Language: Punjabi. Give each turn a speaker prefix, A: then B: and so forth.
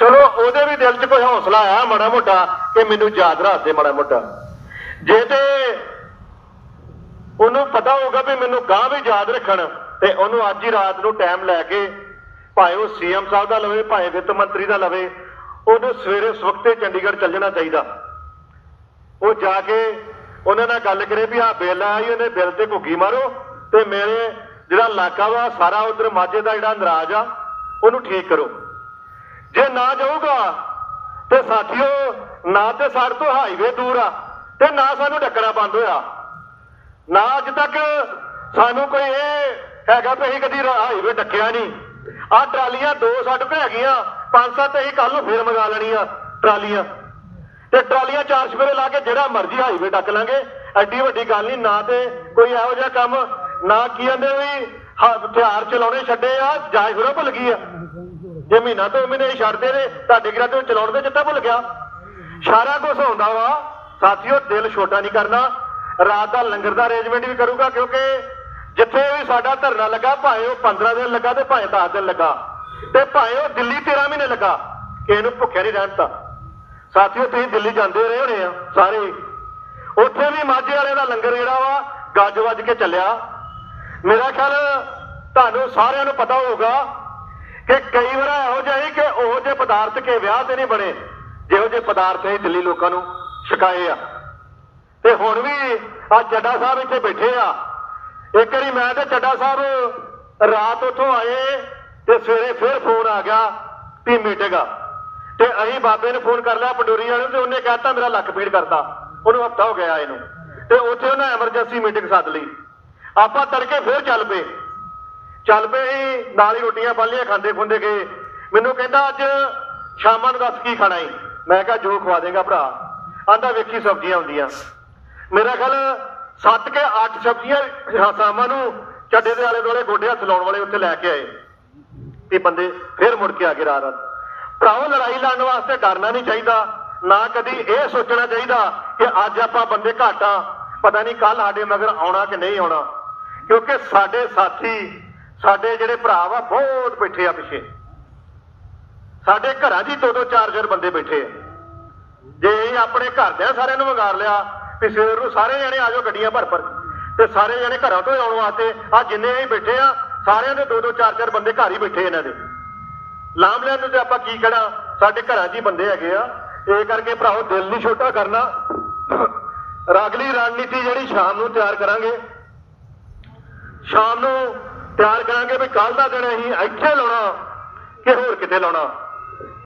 A: ਚਲੋ, ਉਹਦੇ ਵੀ ਦਿਲ 'ਚ ਕੋਈ ਹੌਸਲਾ ਆਇਆ ਮਾੜਾ ਮੋਟਾ, ਕਿ ਮੈਨੂੰ ਯਾਦ ਰੱਖ ਦੇ ਮਾੜਾ ਮੋਟਾ। ਜੇ ਤੇ ਉਹਨੂੰ ਪਤਾ ਹੋਊਗਾ ਵੀ ਮੈਨੂੰ ਗਾਂ ਵੀ ਯਾਦ ਰੱਖਣ, ਤੇ ਉਹਨੂੰ ਅੱਜ ਹੀ ਰਾਤ ਨੂੰ ਟਾਈਮ ਲੈ ਕੇ ਭਾਵੇਂ ਉਹ ਸੀਐਮ ਸਾਹਿਬ ਦਾ ਲਵੇ, ਭਾਵੇਂ ਵਿੱਤ ਮੰਤਰੀ ਦਾ ਲਵੇ, ਉਹਨੂੰ ਸਵੇਰੇ ਸਵਖਤੇ ਚੰਡੀਗੜ੍ਹ ਚੱਲ ਜਾਣਾ ਚਾਹੀਦਾ। ਉਹ ਜਾ ਕੇ ਉਹਨਾਂ ਨਾਲ ਗੱਲ ਕਰੇ ਵੀ ਆਹ ਬਿੱਲ ਆਈ ਉਹਨੇ ਬਿੱਲ ਤੇ ਘੁੱਗੀ ਮਾਰੋ, ਤੇ ਮੇਰੇ ਜਿਹੜਾ ਇਲਾਕਾ ਵਾ, ਸਾਰਾ ਉਧਰ ਮਾਝੇ ਦਾ ਜਿਹੜਾ ਨਰਾਜ ਆ, ਉਹਨੂੰ ਠੀਕ ਕਰੋ। ਜੇ ਨਾ ਜਾਊਗਾ, ਤੇ ਸਾਥੀਓ, ਨਾ ਤੇ ਸਾਡੇ ਤੋਂ ਹਾਈਵੇ ਦੂਰ ਆ, ਤੇ ਨਾ ਸਾਨੂੰ ਡੱਕਣਾ ਬੰਦ ਹੋਇਆ। ਨਾ ਅੱਜ ਤੱਕ ਸਾਨੂੰ ਕੋਈ ਇਹ ਹੈਗਾ ਵੀ ਅਸੀਂ ਕਦੀ ਹਾਈਵੇ ਟੱਕਿਆ ਨਹੀਂ। ਆਹ ਟਰਾਲੀਆਂ ਦੋ ਸਾਡੇ ਕੋਲ ਹੈਗੀਆਂ ਪੰਜ ਸੱਤ ਅਸੀਂ ਕੱਲ ਨੂੰ ਫੇਰ ਮੰਗਾ ਲੈਣੀਆਂ ਟਰਾਲੀਆਂ। ਤੇ ਟਰਾਲੀਆਂ ਚਾਰ ਸਵੇਰੇ ਲਾ ਕੇ ਜਿਹੜਾ ਮਰਜ਼ੀ ਹਾਈਵੇ ਟੱਕ ਲਾਂਗੇ, ਐਡੀ ਵੱਡੀ ਗੱਲ ਨਹੀਂ, ਨਾ ਤੇ ਕੋਈ ਇਹੋ ਜਿਹਾ ਕੰਮ, ਨਾ ਕੀ ਕਹਿੰਦੇ ਵੀ ਹਥਿਆਰ ਚਲਾਉਣੇ ਛੱਡੇ ਆ ਜਾਇ ਥੋੜਾ ਭੁੱਲ ਗਈ ਆ। ਜੇ ਮਹੀਨਾ ਤੋਂ ਮਹੀਨੇ ਛੱਡਦੇ ਨੇ, ਤੁਹਾਡੇ ਕਿਹੜਾ ਤੇ ਚਲਾਉਣ ਦੇ ਚਿੱਟਾ ਭੁੱਲ ਗਿਆ। ਸਾਰਾ ਕੁਝ ਹੁੰਦਾ ਵਾ। ਸਾਥੀਓ, ਦਿਲ ਛੋਟਾ ਨਹੀਂ ਕਰਨਾ। ਰਾਤ ਦਾ ਲੰਗਰ ਦਾ ਅਰੇਂਜਮੈਂਟ ਵੀ ਕਰੂਗਾ, ਕਿਉਂਕਿ ਜਿੱਥੇ ਵੀ ਸਾਡਾ ਧਰਨਾ ਲੱਗਾ, ਭਾਵੇਂ ਉਹ 15 ਦਿਨ ਲੱਗਾ ਤੇ ਭਾਵੇਂ 10 ਦਿਨ ਲੱਗਾ, ਤੇ ਭਾਵੇਂ ਉਹ ਦਿੱਲੀ 13 ਮਹੀਨੇ ਲੱਗਾ, ਕਿਸੇ ਨੂੰ ਭੁੱਖਿਆ ਨਹੀਂ ਰਹਿਣ ਦਿੱਤਾ। ਸਾਥੀਓ, ਤੁਸੀਂ ਦਿੱਲੀ ਜਾਂਦੇ ਰਹੇ ਹੋਣੇ ਆ, ਸਾਰੇ। ਉੱਥੇ ਵੀ ਮਾਝੇ ਵਾਲੇ ਦਾ ਲੰਗਰ ਜਿਹੜਾ ਵਾ, ਗੱਜ ਵੱਜ ਕੇ ਚੱਲਿਆ। ਮੇਰਾ ਖਿਆਲ, ਤੁਹਾਨੂੰ ਸਾਰਿਆਂ ਨੂੰ ਪਤਾ ਹੋਊਗਾ ਕਿ ਕਈ ਵਾਰ ਇਹੋ ਜਿਹੇ ਸੀ ਕਿ ਉਹ ਜਿਹੇ ਪਦਾਰਥ ਕੇ ਵਿਆਹ ਤੇ ਨਹੀਂ ਬਣੇ, ਜਿਹੋ ਜਿਹੇ ਪਦਾਰਥ ਇਹ ਦਿੱਲੀ ਲੋਕਾਂ ਨੂੰ ਛਕਾਏ ਆ। ਤੇ ਹੁਣ ਵੀ ਆ ਚੱਡਾ ਸਾਹਿਬ ਇੱਥੇ ਬੈਠੇ ਆ। ਇੱਕ ਵਾਰੀ ਮੈਂ ਤੇ ਚੱਡਾ ਸਾਹਿਬ ਰਾਤ ਉੱਥੋਂ ਆਏ ਤੇ ਸਵੇਰੇ ਫਿਰ ਫੋਨ ਆ ਗਿਆ ਵੀ ਮੀਟਿੰਗ ਆ। ਤੇ ਅਸੀਂ ਬਾਬੇ ਨੂੰ ਫੋਨ ਕਰ ਲਿਆ, ਪੰਡੋਰੀ ਵਾਲੇ ਨੂੰ ਤੇ ਉਹਨੇ ਕਹਿਤਾ ਮੇਰਾ ਲੱਕ ਪੀੜ ਕਰਦਾ। ਉਹਨੂੰ ਹਫਤਾ ਹੋ ਗਿਆ ਇਹਨੂੰ। ਤੇ ਉੱਥੇ ਉਹਨਾਂ ਐਮਰਜੈਂਸੀ ਮੀਟਿੰਗ ਸੱਦ ਲਈ। ਆਪਾਂ ਤੜਕੇ ਫਿਰ ਚੱਲ ਪਏ। ਚੱਲ ਪਏ ਸੀ, ਨਾਲ ਹੀ ਰੋਟੀਆਂ ਪਾਲੀਆਂ ਖਾਂਦੇ ਖੁੰਦੇ ਗਏ ਮੈਨੂੰ ਕਹਿੰਦਾ ਅੱਜ ਸ਼ਾਮਾਂ ਨੂੰ ਦੱਸ ਕੀ ਖਾਣਾ ਈ? ਮੈਂ ਕਿਹਾ ਜੋ ਖਵਾ ਦੇਗਾ ਭਰਾ। ਆਂਦਾ ਵੇਖੀ ਸਬਜ਼ੀਆਂ ਹੁੰਦੀਆਂ। ਮੇਰਾ ਖਿਆਲ ਸੱਤ ਕੇ ਅੱਠ ਸਬਜ਼ੀਆਂ ਸ਼ਾਮਾਂ ਨੂੰ ਚੱਡੇ ਦੇ ਆਲੇ ਦੁਆਲੇ ਗੋਡੇ ਹੱਥ ਲਾਉਣ ਵਾਲੇ ਉੱਥੇ ਲੈ ਕੇ ਆਏ। ਤੇ ਬੰਦੇ ਫਿਰ ਮੁੜ ਕੇ ਆ ਕੇ ਰਾਤ ਰਾਤ ਭਰਾਓ ਲੜਾਈ ਲੜਨ ਵਾਸਤੇ ਡਰਨਾ ਨਹੀਂ ਚਾਹੀਦਾ। ਨਾ ਕਦੀ ਇਹ ਸੋਚਣਾ ਚਾਹੀਦਾ ਕਿ ਅੱਜ ਆਪਾਂ ਬੰਦੇ ਘੱਟ ਆ। ਪਤਾ ਨਹੀਂ ਕੱਲ ਸਾਡੇ ਮਗਰ ਆਉਣਾ ਕਿ ਨਹੀਂ ਆਉਣਾ। ਕਿਉਂਕਿ ਸਾਡੇ ਸਾਥੀ ਸਾਡੇ ਜਿਹੜੇ ਭਰਾ ਵਾ, ਬਹੁਤ ਬੈਠੇ ਆ ਪਿੱਛੇ। ਸਾਡੇ ਘਰਾਂ 'ਚ ਹੀ ਦੋ ਦੋ ਚਾਰ ਚਾਰ ਬੰਦੇ ਬੈਠੇ ਆ। ਜੇ ਅਸੀਂ ਆਪਣੇ ਘਰਦਿਆਂ ਸਾਰਿਆਂ ਨੂੰ ਵੰਗਾਰ ਲਿਆ, ਵੀ ਸਵੇਰ ਨੂੰ ਸਾਰੇ ਜਣੇ ਆ ਜਾਓ ਗੱਡੀਆਂ ਭਰ ਭਰ ਤੇ ਸਾਰੇ ਜਣੇ ਘਰਾਂ ਤੋਂ ਹੀ ਆਉਣ ਵਾਸਤੇ ਆ ਜਿੰਨੇ ਅਸੀਂ ਬੈਠੇ ਆ, ਸਾਰਿਆਂ ਦੇ ਦੋ ਦੋ ਚਾਰ ਚਾਰ ਬੰਦੇ ਘਰ ਹੀ ਬੈਠੇ ਇਹਨਾਂ ਦੇ। ਲਾਮ ਲੈਣ ਨੂੰ ਤੇ ਆਪਾਂ ਕੀ ਕਹਿਣਾ, ਸਾਡੇ ਘਰਾਂ 'ਚ ਹੀ ਬੰਦੇ ਹੈਗੇ ਆ। ਇਹ ਕਰਕੇ ਭਰਾਓ, ਦਿਲ ਨਹੀਂ ਛੋਟਾ ਕਰਨਾ। ਰਾਗਲੀ ਰਣਨੀਤੀ ਜਿਹੜੀ ਸ਼ਾਮ ਨੂੰ ਤਿਆਰ ਕਰਾਂਗੇ। ਸ਼ਾਮ ਨੂੰ ਤਿਆਰ ਕਰਾਂਗੇ ਵੀ ਕੱਲ ਦਾ ਦਿਨ ਅਸੀਂ ਇੱਥੇ ਲਾਉਣਾ ਕਿ ਹੋਰ ਕਿਤੇ ਲਾਉਣਾ।